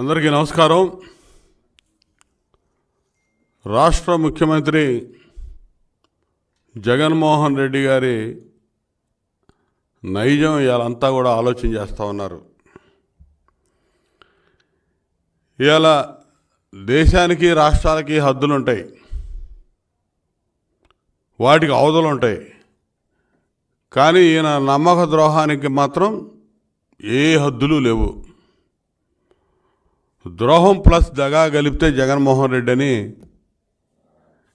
అందరికీ నమస్కారం. రాష్ట్ర ముఖ్యమంత్రి జగన్మోహన్ రెడ్డి గారి నైజం ఇవాళంతా కూడా ఆలోచన చేస్తూ ఉన్నారు. ఇవాళ దేశానికి రాష్ట్రాలకి హద్దులు ఉంటాయి వాటికి అవధులు ఉంటాయి కానీ ఈయన నమ్మక ద్రోహానికి మాత్రం ఏ హద్దులు లేవు. ద్రోహం ప్లస్ దగా గలిపితే జగన్మోహన్ రెడ్డి అని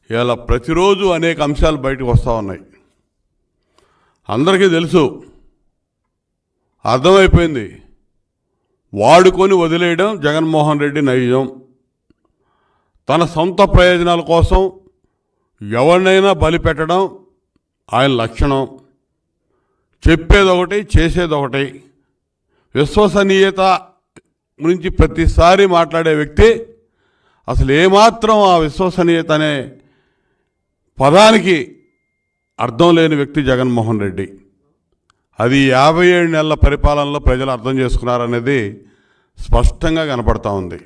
ఇలా ప్రతిరోజు అనేక అంశాలు బయటకు వస్తూ ఉన్నాయి. అందరికీ తెలుసు అర్థమైపోయింది. వాడుకొని వదిలేయడం జగన్మోహన్ రెడ్డి నైజం. తన సొంత ప్రయోజనాల కోసం ఎవరినైనా బలి పెట్టడం ఆయన లక్షణం. చెప్పేదొకటి చేసేదొకటి. విశ్వసనీయత గురించి ప్రతిసారి మాట్లాడే వ్యక్తి అసలు ఏమాత్రం ఆ విశ్వసనీయత అనే పదానికి అర్థం లేని వ్యక్తి జగన్మోహన్ రెడ్డి. అది యాభై ఏడు నెలల పరిపాలనలో ప్రజలు అర్థం చేసుకున్నారనేది స్పష్టంగా కనపడతా ఉంది.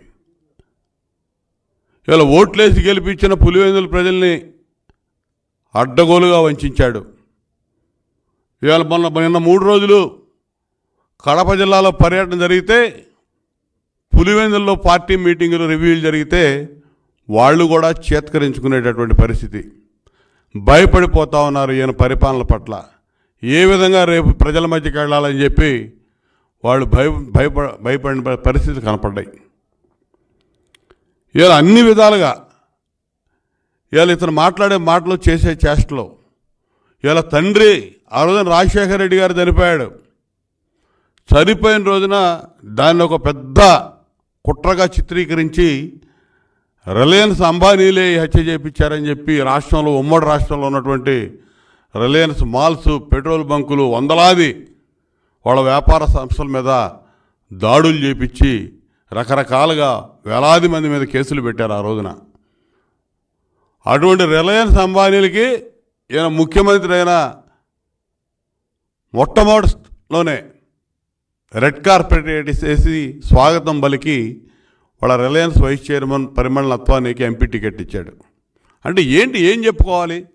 ఇవాళ ఓట్లేసి గెలిపించిన పులివెందుల ప్రజల్ని అడ్డగోలుగా వంచాడు. ఇవాళ మొన్న నిన్న మూడు రోజులు కడప జిల్లాలో పర్యటన జరిగితే పులివెందుల్లో పార్టీ మీటింగులు రివ్యూలు జరిగితే వాళ్ళు కూడా చేత్కరించుకునేటటువంటి పరిస్థితి. భయపడిపోతా ఉన్నారు ఈయన పరిపాలన పట్ల. ఏ విధంగా రేపు ప్రజల మధ్యకి వెళ్ళాలని చెప్పి వాళ్ళు భయ భయపడ భయపడిన పరిస్థితి కనపడ్డాయి. ఇలా అన్ని విధాలుగా ఇలా ఇతను మాట్లాడే మాటలు చేసే చేష్టలు. ఇలా తండ్రి ఆ రోజున రాజశేఖర రెడ్డి గారు చనిపోయాడు. చనిపోయిన రోజున దాన్ని ఒక పెద్ద కుట్రగా చిత్రీకరించి రిలయన్స్ అంబానీలే హత్య చేయించారని చెప్పి రాష్ట్రంలో ఉమ్మడి రాష్ట్రంలో ఉన్నటువంటి రిలయన్స్ మాల్స్ పెట్రోల్ బంకులు వందలాది వాళ్ళ వ్యాపార సంస్థల మీద దాడులు చేపించి రకరకాలుగా వేలాది మంది మీద కేసులు పెట్టారు ఆ రోజున. అటువంటి రిలయన్స్ అంబానీలకి ఈయన ముఖ్యమంత్రి అయిన మొట్టమొదటిలోనే రెడ్ కార్పెట్ వేసి స్వాగతం పలికి వాళ్ళ రిలయన్స్ వైస్ చైర్మన్ పరిమళ నత్వానికి ఎంపీ టికెట్ ఇచ్చాడు. అంటే ఏంటి ఏం చెప్పుకోవాలి?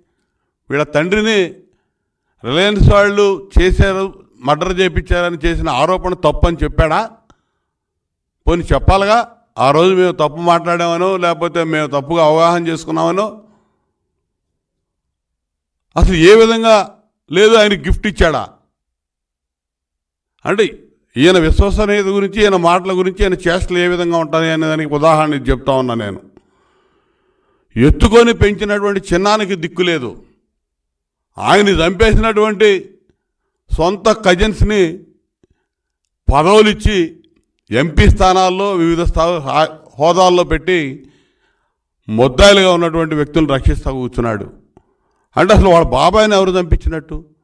వీళ్ళ తండ్రిని రిలయన్స్ వాళ్ళు చేశారు మర్డర్ చేయించారని చేసిన ఆరోపణ తప్పని చెప్పాడా? పోనీ చెప్పాలిగా? ఆ రోజు మేము తప్పు మాట్లాడామనో లేకపోతే మేము తప్పుగా అవగాహన చేసుకున్నామనో? అసలు ఏ విధంగా లేదు ఆయన గిఫ్ట్ ఇచ్చాడా? అంటే ఈయన విశ్వసనీయత గురించి ఈయన మాటల గురించి ఈయన చేష్టలు ఏ విధంగా ఉంటాయి అనే దానికి ఉదాహరణ చెప్తా ఉన్నా నేను. ఎత్తుకొని పెంచినటువంటి చిన్నానికి దిక్కు లేదు. ఆయన్ని చంపేసినటువంటి సొంత కజిన్స్ని పదవులు ఇచ్చి ఎంపీ స్థానాల్లో వివిధ స్థా హోదాల్లో పెట్టి ముద్దాయిలుగా ఉన్నటువంటి వ్యక్తులను రక్షిస్తూ కూర్చున్నాడు. అంటే అసలు వాళ్ళ బాబాయిని ఎవరు చంపించినట్టు?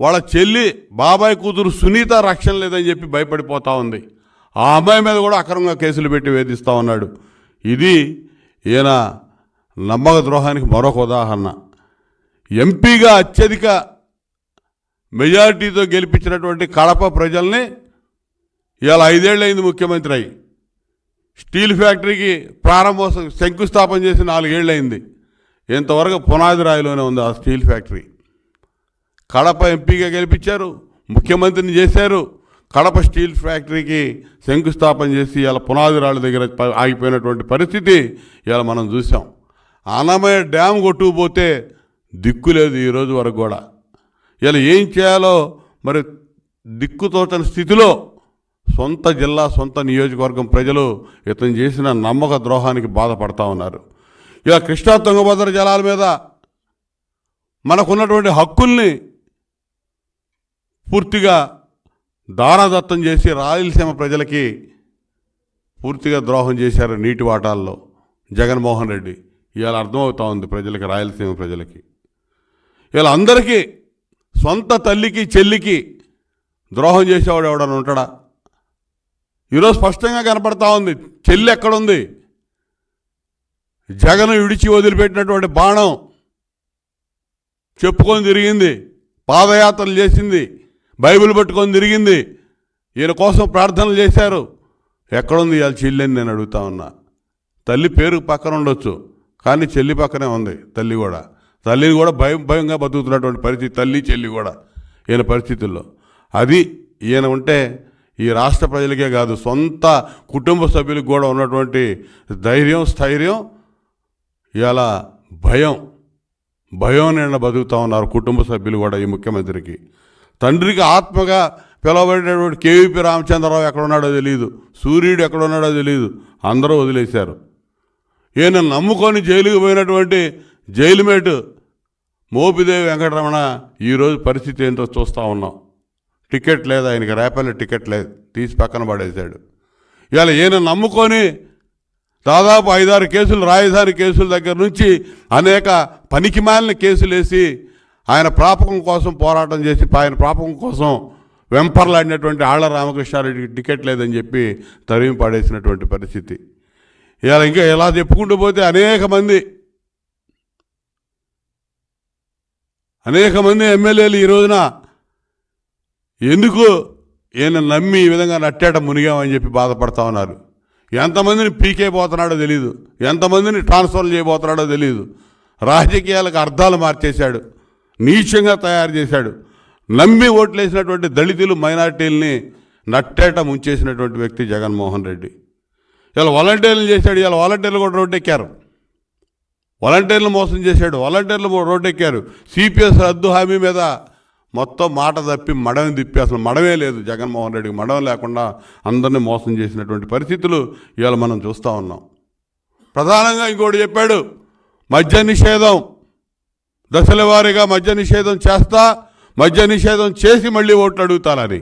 వాళ్ళ చెల్లి బాబాయ్ కూతురు సునీత రక్షణ లేదని చెప్పి భయపడిపోతా ఉంది. ఆ అమ్మాయి మీద కూడా అక్రమంగా కేసులు పెట్టి వేధిస్తూ ఉన్నాడు. ఇది ఈయన నమ్మక ద్రోహానికి మరొక ఉదాహరణ. ఎంపీగా అత్యధిక మెజారిటీతో గెలిపించినటువంటి కడప ప్రజల్ని ఇవాళ ఐదేళ్ళు అయింది ముఖ్యమంత్రి అయి. స్టీల్ ఫ్యాక్టరీకి ప్రారంభోత్సవం శంకుస్థాపన చేసి నాలుగేళ్ళు అయింది. ఇంతవరకు పునాది రాయిలోనే ఉంది ఆ స్టీల్ ఫ్యాక్టరీ. కడప ఎంపీగా గెలిపించారు ముఖ్యమంత్రిని చేశారు. కడప స్టీల్ ఫ్యాక్టరీకి శంకుస్థాపన చేసి ఇలా పునాది రాళ్ళ దగ్గర ఆగిపోయినటువంటి పరిస్థితి ఇలా మనం చూసాం అన్నమయ్య డ్యామ్ కొట్టుకుపోతే దిక్కు లేదు ఈ రోజు వరకు కూడా. ఇలా ఏం చేయాలో మరి దిక్కుతోచని స్థితిలో సొంత జిల్లా సొంత నియోజకవర్గం ప్రజలు ఇతను చేసిన నమ్మక ద్రోహానికి బాధపడతా ఉన్నారు. ఇలా కృష్ణా తుంగభద్ర జలాల మీద మనకున్నటువంటి హక్కుల్ని పూర్తిగా దానదత్తం చేసి రాయలసీమ ప్రజలకి పూర్తిగా ద్రోహం చేశారు నీటి వాటాల్లో జగన్మోహన్ రెడ్డి. ఇవాళ అర్థమవుతా ఉంది ప్రజలకి రాయలసీమ ప్రజలకి. ఇలా అందరికీ సొంత తల్లికి చెల్లికి ద్రోహం చేసేవాడు ఎవడని ఉంటాడా? ఈరోజు స్పష్టంగా కనపడతా ఉంది చెల్లి ఎక్కడుంది? జగన్ విడిచి వదిలిపెట్టినటువంటి బాణం చెప్పుకొని తిరిగింది పాదయాత్రలు చేసింది బైబిల్ పట్టుకొని తిరిగింది. ఈయన కోసం ప్రార్థనలు చేశారు. ఎక్కడుంది వాళ్ళ చెల్లెని నేను అడుగుతా ఉన్నా. తల్లి పేరు పక్కన ఉండొచ్చు కానీ చెల్లి పక్కనే ఉంది తల్లి కూడా. తల్లిని కూడా భయం భయంగా బతుకుతున్నటువంటి పరిస్థితి తల్లి చెల్లి కూడా ఈయన పరిస్థితుల్లో. అది ఈయన ఉంటే ఈ రాష్ట్ర ప్రజలకే కాదు సొంత కుటుంబ సభ్యులకు కూడా ఉన్నటువంటి ధైర్యం స్థైర్యం ఇలా భయం. భయం నిన్న బతుకుతా ఉన్నారు కుటుంబ సభ్యులు కూడా ఈ ముఖ్యమంత్రికి. తండ్రికి ఆత్మగా పిలువబడినటువంటి కేవీపీ రామచంద్రరావు ఎక్కడ ఉన్నాడో తెలియదు సూర్యుడు ఎక్కడ ఉన్నాడో తెలియదు అందరూ వదిలేశారు. ఈయన నమ్ముకొని జైలుకు పోయినటువంటి జైలు మేటు మోపిదేవి వెంకటరమణ ఈరోజు పరిస్థితి ఏంటో చూస్తూ ఉన్నాం. టికెట్ లేదు ఆయనకి రేపల్లి టికెట్ లేదు. తీసి పక్కన పడేశాడు. ఇవాళ ఈయన నమ్ముకొని దాదాపు ఐదారు కేసులు రాజధాని కేసుల దగ్గర నుంచి అనేక పనికిమాలిన కేసులు వేసి ఆయన ప్రాపకం కోసం పోరాటం చేసి ఆయన ప్రాపకం కోసం వెంపర్లాడినటువంటి ఆళ్ళ రామకృష్ణారెడ్డికి టికెట్ లేదని చెప్పి తరిమి పడేసినటువంటి పరిస్థితి. ఇలా ఇంకా ఇలా చెప్పుకుంటూ పోతే అనేక మంది అనేక మంది ఎమ్మెల్యేలు ఈ రోజున ఎందుకు ఈయన నమ్మి ఈ విధంగా నట్టేట మునిగామని చెప్పి బాధపడతా ఉన్నారు. ఎంతమందిని పీకే పోతున్నాడో తెలియదు ఎంతమందిని ట్రాన్స్ఫర్ చేయబోతున్నాడో తెలియదు రాజకీయాలకు అర్థాలు మార్చేశాడు. నీచంగా తయారు చేశాడు. నమ్మి ఓట్లేసినటువంటి దళితులు మైనార్టీల్ని నట్టేట ముంచేసినటువంటి వ్యక్తి జగన్మోహన్ రెడ్డి. ఇలా వాలంటీర్లు చేశాడు ఇలా వాలంటీర్లు కూడా రోడ్డెక్కారు. వాలంటీర్లు మోసం చేశాడు వాలంటీర్లు రోడ్డెక్కారు. సిపిఎస్ రద్దు హామీ మీద మొత్తం మాట తప్పి మడని తిప్పి అసలు మడమే లేదు జగన్మోహన్ రెడ్డికి. మడం లేకుండా అందరినీ మోసం చేసినటువంటి పరిస్థితులు ఇవాళ మనం చూస్తూ ఉన్నాం. ప్రధానంగా ఇంకోటి చెప్పాడు మద్య నిషేధం. దశల వారీగా మద్య నిషేధం చేస్తా మద్య నిషేధం చేసి మళ్ళీ ఓట్లు అడుగుతానని.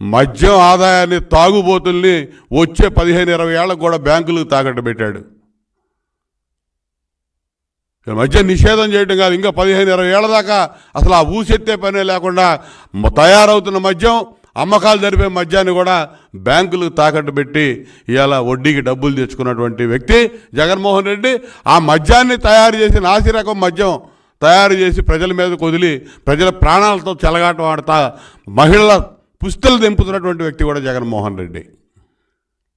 మద్యం ఆదాయాన్ని తాగుబోతుల్ని వచ్చే పదిహేను ఇరవై ఏళ్ళకు కూడా బ్యాంకులకు తాకట్టు పెట్టాడు మద్య మధ్య నిషేధం చేయడం కాదు ఇంకా పదిహేను ఇరవై ఏళ్ళ దాకా అసలు ఆ ఊసెత్తే పనే లేకుండా తయారవుతున్న మద్యం అమ్మకాలు జరిపే మద్యాన్ని కూడా బ్యాంకులకు తాకట్టు పెట్టి ఇవాళ వడ్డీకి డబ్బులు తెచ్చుకున్నటువంటి వ్యక్తి జగన్మోహన్ రెడ్డి. ఆ మద్యాన్ని తయారు చేసిన ఆశీరకం మద్యం తయారు చేసి ప్రజల మీద కొదిలి ప్రజల ప్రాణాలతో చెలగాటం ఆడతా మహిళల పుస్తలు దింపుతున్నటువంటి వ్యక్తి కూడా జగన్మోహన్ రెడ్డి.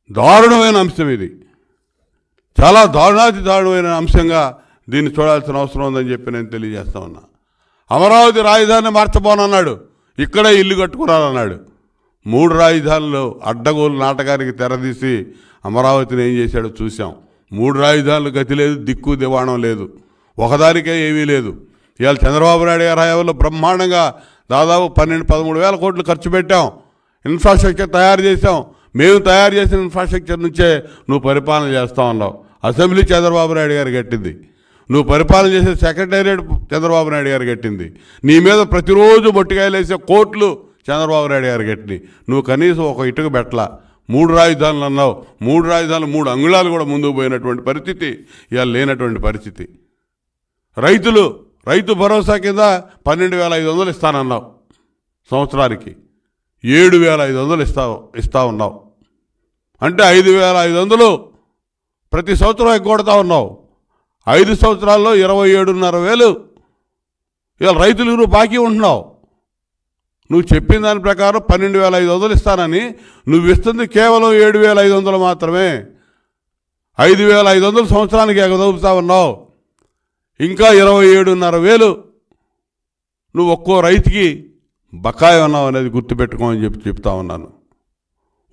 దారుణమైన అంశం ఇది. చాలా దారుణాతి దారుణమైన అంశంగా దీన్ని చూడాల్సిన అవసరం ఉందని చెప్పి నేను తెలియజేస్తా ఉన్నా. అమరావతి రాజధాని మార్చబోనన్నాడు. ఇక్కడే ఇల్లు కట్టుకున్నానన్నాడు మూడు రాజధానులు అడ్డగోలు నాటకానికి తెరదీసి అమరావతిని ఏం చేశాడో చూసాం మూడు రాజధానులు గతి లేదు దిక్కు దివాణం లేదు. ఒకదానికే ఏమీ లేదు. ఇవాళ చంద్రబాబు నాయుడు గారి హయాంలో బ్రహ్మాండంగా దాదాపు పన్నెండు పదమూడు వేల కోట్లు ఖర్చు పెట్టాం. ఇన్ఫ్రాస్ట్రక్చర్ తయారు చేసాం మేము తయారు చేసిన ఇన్ఫ్రాస్ట్రక్చర్ నుంచే నువ్వు పరిపాలన చేస్తా ఉన్నావు. అసెంబ్లీ చంద్రబాబు నాయుడు గారు కట్టింది. నువ్వు పరిపాలన చేసే సెక్రటేరియట్ చంద్రబాబు నాయుడు గారు కట్టింది. నీ మీద ప్రతిరోజు మొట్టికాయలు వేసే కోట్లు చంద్రబాబు నాయుడు గారు కట్టింది నువ్వు కనీసం ఒక ఇటుక పెట్టలా. మూడు రాజధానులు అన్నావు. మూడు రాజధానులు మూడు అంగుళాలు కూడా ముందుకు పోయినటువంటి పరిస్థితి. ఇవాళ లేనటువంటి పరిస్థితి. రైతులు రైతు భరోసా కింద పన్నెండు వేల ఐదు వందలు ఇస్తానన్నావు సంవత్సరానికి. ఏడు వేల ఐదు వందలు ఇస్తావు ఇస్తా ఉన్నావు. అంటే ఐదు వేల ఐదు వందలు ప్రతి సంవత్సరం ఎగ్గొడతా ఉన్నావు. ఐదు సంవత్సరాల్లో ఇరవై ఏడున్నర వేలు ఇవాళ రైతులు నువ్వు బాకీ ఉంటున్నావు. నువ్వు చెప్పిన దాని ప్రకారం పన్నెండు వేల ఐదు వందలు ఇస్తానని నువ్వు ఇస్తుంది కేవలం ఏడు వేల ఐదు వందలు మాత్రమే. ఐదు వేల ఐదు వందలు సంవత్సరానికి ఎగదవుతా ఉన్నావు. ఇంకా ఇరవై ఏడున్నర వేలు నువ్వు ఒక్కో రైతుకి బకాయి ఉన్నావు అనేది గుర్తుపెట్టుకోమని చెప్పి చెప్తా ఉన్నాను.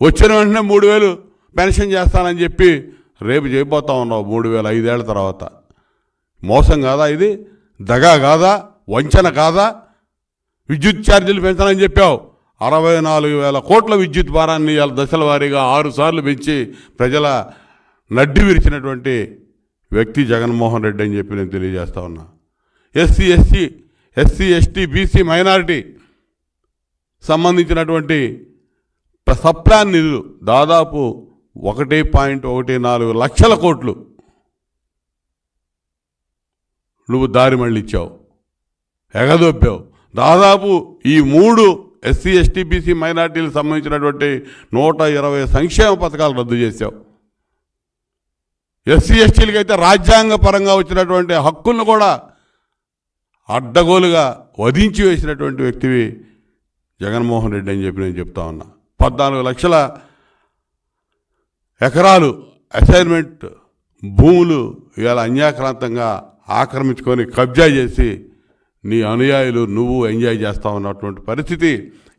వచ్చిన వెంటనే మూడు వేలు పెన్షన్ చేస్తానని చెప్పి రేపు చేయబోతా ఉన్నావు మూడు వేల ఐదేళ్ళ తర్వాత. మోసం కాదా ఇది? దగా కాదా? వంచన కాదా? విద్యుత్ ఛార్జీలు పెంచాలని చెప్పావు. అరవై నాలుగు వేల కోట్ల విద్యుత్ భారాన్ని ఇవాళ దశల వారీగా ఆరుసార్లు పెంచి ప్రజల నడ్డి విరిచినటువంటి వ్యక్తి జగన్మోహన్ రెడ్డి అని చెప్పి నేను తెలియజేస్తా ఉన్నా. SC SC SC ST BC minority సంబంధించినటువంటి సప్లాన్ నిధులు దాదాపు ఒకటి పాయింట్ ఒకటి నాలుగు లక్షల కోట్లు నువ్వు దారి మళ్ళీ ఇచ్చావు ఎగదొప్పావు దాదాపు ఈ మూడు ఎస్సీ ఎస్టీ బీసీ మైనార్టీలకు సంబంధించినటువంటి నూట ఇరవై సంక్షేమ పథకాలు రద్దు చేశావు. ఎస్సీ ఎస్టీలకి అయితే రాజ్యాంగ పరంగా వచ్చినటువంటి హక్కులను కూడా అడ్డగోలుగా వధించి వేసినటువంటి వ్యక్తివి జగన్మోహన్ రెడ్డి అని చెప్పి నేను చెప్తా ఉన్నా. పద్నాలుగు లక్షల ఎకరాలు అసైన్మెంట్ భూములు ఇవాళ అన్యాక్రాంతంగా ఆక్రమించుకొని కబ్జా చేసి నీ అనుయాయులు నువ్వు ఎంజాయ్ చేస్తా ఉన్నటువంటి పరిస్థితి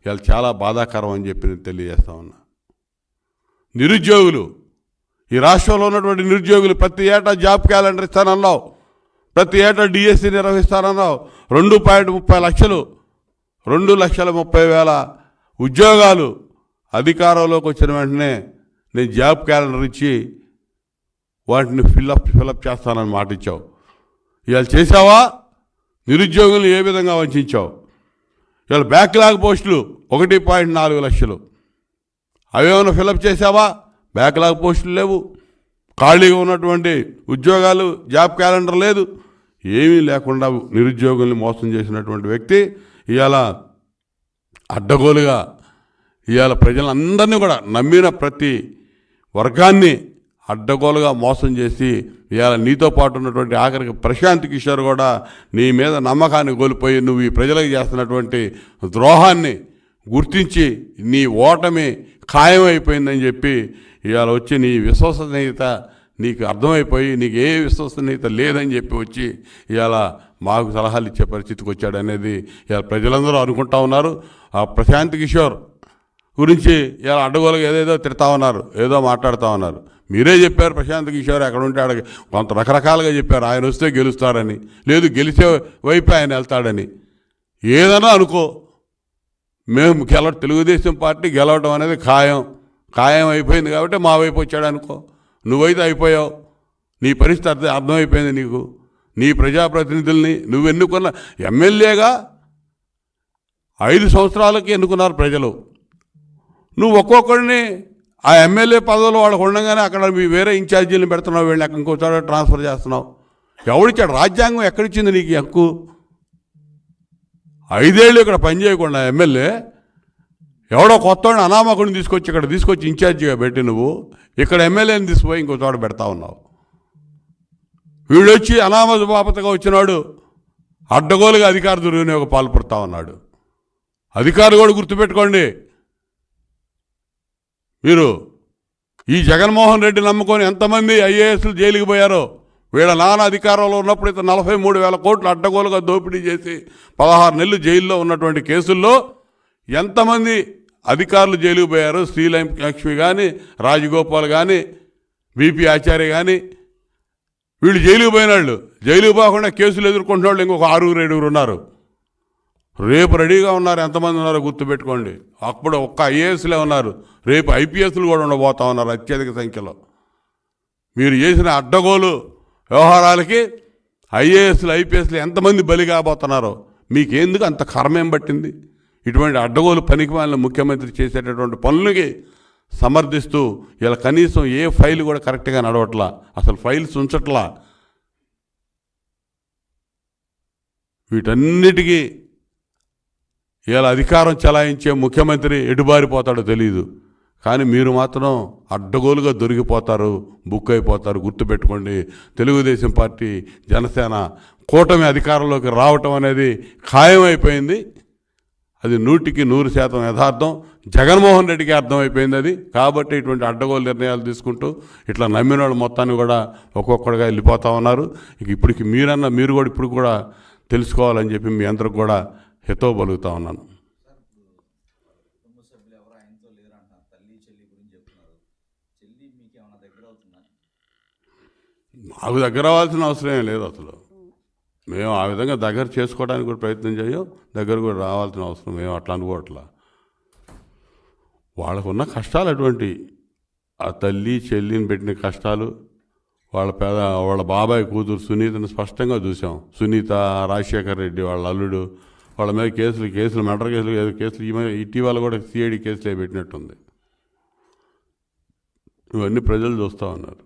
ఇవాళ చాలా బాధాకరం అని చెప్పి నేను తెలియజేస్తా ఉన్నా. నిరుద్యోగులు ఈ రాష్ట్రంలో ఉన్నటువంటి నిరుద్యోగులు ప్రతి ఏటా జాబ్ క్యాలెండర్ ఇస్తానన్నావు. ప్రతి ఏటా డిఎస్సి నిర్వహిస్తానన్నావు. రెండు పాయింట్ ముప్పై లక్షలు రెండు లక్షల ముప్పై వేల ఉద్యోగాలు అధికారంలోకి వచ్చిన వెంటనే నేను జాబ్ క్యాలెండర్ ఇచ్చి వాటిని ఫిల్అప్ ఫిల్అప్ చేస్తానని మాట ఇచ్చావు. ఇవాళ చేసావా నిరుద్యోగులు ఏ విధంగా వంచావు? ఇవాళ బ్యాక్లాగ్ పోస్టులు ఒకటి పాయింట్ నాలుగు లక్షలు. అవేమైనా ఫిలప్ చేసావా బ్యాక్లాగ్ పోస్టులు లేవు. ఖాళీగా ఉన్నటువంటి ఉద్యోగాలు జాబ్ క్యాలెండర్ లేదు. ఏమీ లేకుండా నిరుద్యోగుల్ని మోసం చేసినటువంటి వ్యక్తి ఇవాళ అడ్డగోలుగా ఇవాళ ప్రజలందరినీ కూడా నమ్మిన ప్రతి వర్గాన్ని అడ్డగోలుగా మోసం చేసి ఇవాళ నీతో పాటు ఉన్నటువంటి ఆఖరికి ప్రశాంత్ కిషోర్ కూడా నీ మీద నమ్మకాన్ని కోల్పోయి నువ్వు ఈ ప్రజలకు చేస్తున్నటువంటి ద్రోహాన్ని గుర్తించి నీ ఓటమి ఖాయమైపోయిందని చెప్పి ఇవాళ వచ్చి నీ విశ్వసనీయత నీకు అర్థమైపోయి నీకు ఏ విశ్వసనీయత లేదని చెప్పి వచ్చి ఇవాళ మాకు సలహాలు ఇచ్చే పరిస్థితికి వచ్చాడు అనేది ఇవాళ ప్రజలందరూ అనుకుంటా ఉన్నారు. ఆ ప్రశాంత్ కిషోర్ గురించి ఇలా అడ్డగోలుగా ఏదేదో తిడతా ఉన్నారు ఏదో మాట్లాడుతూ ఉన్నారు. మీరే చెప్పారు ప్రశాంత్ కిషోర్ ఎక్కడ ఉంటే అక్కడ కొంత రకరకాలుగా చెప్పారు. ఆయన వస్తే గెలుస్తారని లేదు గెలిచే వైపు ఆయన వెళ్తాడని. ఏదైనా అనుకో. మేము గెల తెలుగుదేశం పార్టీ గెలవడం అనేది ఖాయం. ఖాయం అయిపోయింది కాబట్టి మా వైపు వచ్చాడు అనుకో. నువ్వైతే అయిపోయావు. నీ పరిస్థితి అర్థం అర్థమైపోయింది నీకు. నీ ప్రజాప్రతినిధుల్ని నువ్వు ఎన్నుకున్న ఎమ్మెల్యేగా ఐదు సంవత్సరాలకి ఎన్నుకున్నారు ప్రజలు. నువ్వు ఒక్కొక్కడిని ఆ ఎమ్మెల్యే పదవులు వాళ్ళకు ఉండగానే అక్కడ మీ వేరే ఇన్ఛార్జీలను పెడుతున్నావు వీళ్ళని అక్కడ ఇంకోసారి ట్రాన్స్ఫర్ చేస్తున్నావు. ఎవడిచ్చాడు? రాజ్యాంగం ఎక్కడిచ్చింది నీకు హక్కు? ఐదేళ్ళు ఇక్కడ పని చేయకుండా ఎమ్మెల్యే ఎవడో కొత్త అనామకుడిని తీసుకొచ్చి ఇక్కడ తీసుకొచ్చి ఇన్ఛార్జిగా పెట్టి నువ్వు ఇక్కడ ఎమ్మెల్యేని తీసుకుపోయి ఇంకో చోట పెడతా ఉన్నావు. వీడొచ్చి అనామ బాపతగా వచ్చినాడు అడ్డగోలుగా అధికార దుర్వినియోగం పాల్పడుతూ ఉన్నాడు. అధికారులు కూడా గుర్తుపెట్టుకోండి. మీరు ఈ జగన్మోహన్ రెడ్డి నమ్ముకొని ఎంతమంది ఐఏఎస్లు జైలుకి పోయారో వీళ్ళ నాన్న అధికారంలో ఉన్నప్పుడు ఇతను నలభై మూడు వేల కోట్లు అడ్డగోలుగా దోపిడీ చేసి పదహారు నెలలు జైల్లో ఉన్నటువంటి కేసుల్లో ఎంతమంది అధికారులు జైలుకు పోయారు శ్రీలక్ష్మి కానీ రాజగోపాల్ కానీ బీపీ ఆచార్య కానీ వీళ్ళు జైలుకు పోయిన వాళ్ళు. పోకుండా కేసులు ఎదుర్కొంటున్న వాళ్ళు ఇంకొక ఆరుగురు ఏడుగురు ఉన్నారు. రేపు రెడీగా ఉన్నారు ఎంతమంది ఉన్నారో గుర్తుపెట్టుకోండి. అప్పుడు ఒక్క ఐఏఎస్లే ఉన్నారు. రేపు ఐపీఎస్లు కూడా ఉండబోతా ఉన్నారు అత్యధిక సంఖ్యలో. మీరు చేసిన అడ్డగోలు వ్యవహారాలకి ఐఏఎస్లు ఐపీఎస్లు ఎంతమంది బలి కాబోతున్నారో మీకెందుకు అంత కర్మేం పట్టింది? ఇటువంటి అడ్డగోలు పనికి మాలిన ముఖ్యమంత్రి చేసేటటువంటి పనులకి సమర్థిస్తూ ఇలా కనీసం ఏ ఫైల్ కూడా కరెక్ట్గా నడవట్లా అసలు ఫైల్స్ ఉంచట్లా. వీటన్నిటికీ ఇలా అధికారం చలాయించే ముఖ్యమంత్రి ఎటుబారిపోతాడో తెలియదు కానీ మీరు మాత్రం అడ్డగోలుగా దొరికిపోతారు బుక్ అయిపోతారు గుర్తుపెట్టుకోండి. తెలుగుదేశం పార్టీ జనసేన కూటమి అధికారంలోకి రావటం అనేది ఖాయమైపోయింది. అది నూటికి నూరు శాతం యథార్థం. జగన్మోహన్ రెడ్డికి అర్థమైపోయింది అది. కాబట్టి ఇటువంటి అడ్డగోలు నిర్ణయాలు తీసుకుంటూ ఇట్లా నమ్మిన వాళ్ళు మొత్తాన్ని కూడా ఒక్కొక్కడిగా వెళ్ళిపోతా ఉన్నారు. ఇక ఇప్పటికి మీరన్నా మీరు కూడా ఇప్పుడు కూడా తెలుసుకోవాలని చెప్పి మీ అందరికి కూడా హితవు పలుకుతా ఉన్నాను. మీకు దగ్గర అవ్వాల్సిన అవసరం ఏం లేదు అసలు. మేము ఆ విధంగా దగ్గర చేసుకోవడానికి కూడా ప్రయత్నం చేయం దగ్గర కూడా రావాల్సిన అవసరం మేము అట్లా అనుకోవట్లా. వాళ్ళకున్న కష్టాలు అటువంటి ఆ తల్లి చెల్లిని పెట్టిన కష్టాలు వాళ్ళ పేద వాళ్ళ బాబాయ్ కూతురు సునీతని స్పష్టంగా చూసాం. సునీత రాజశేఖర్ రెడ్డి వాళ్ళ అల్లుడు వాళ్ళ మీద కేసులు కేసులు మర్డర్ కేసులు ఏదో కేసులు ఇటీవల కూడా సిఐడి కేసులే పెట్టినట్టుంది. ఇవన్నీ ప్రజలు చూస్తూ ఉన్నారు.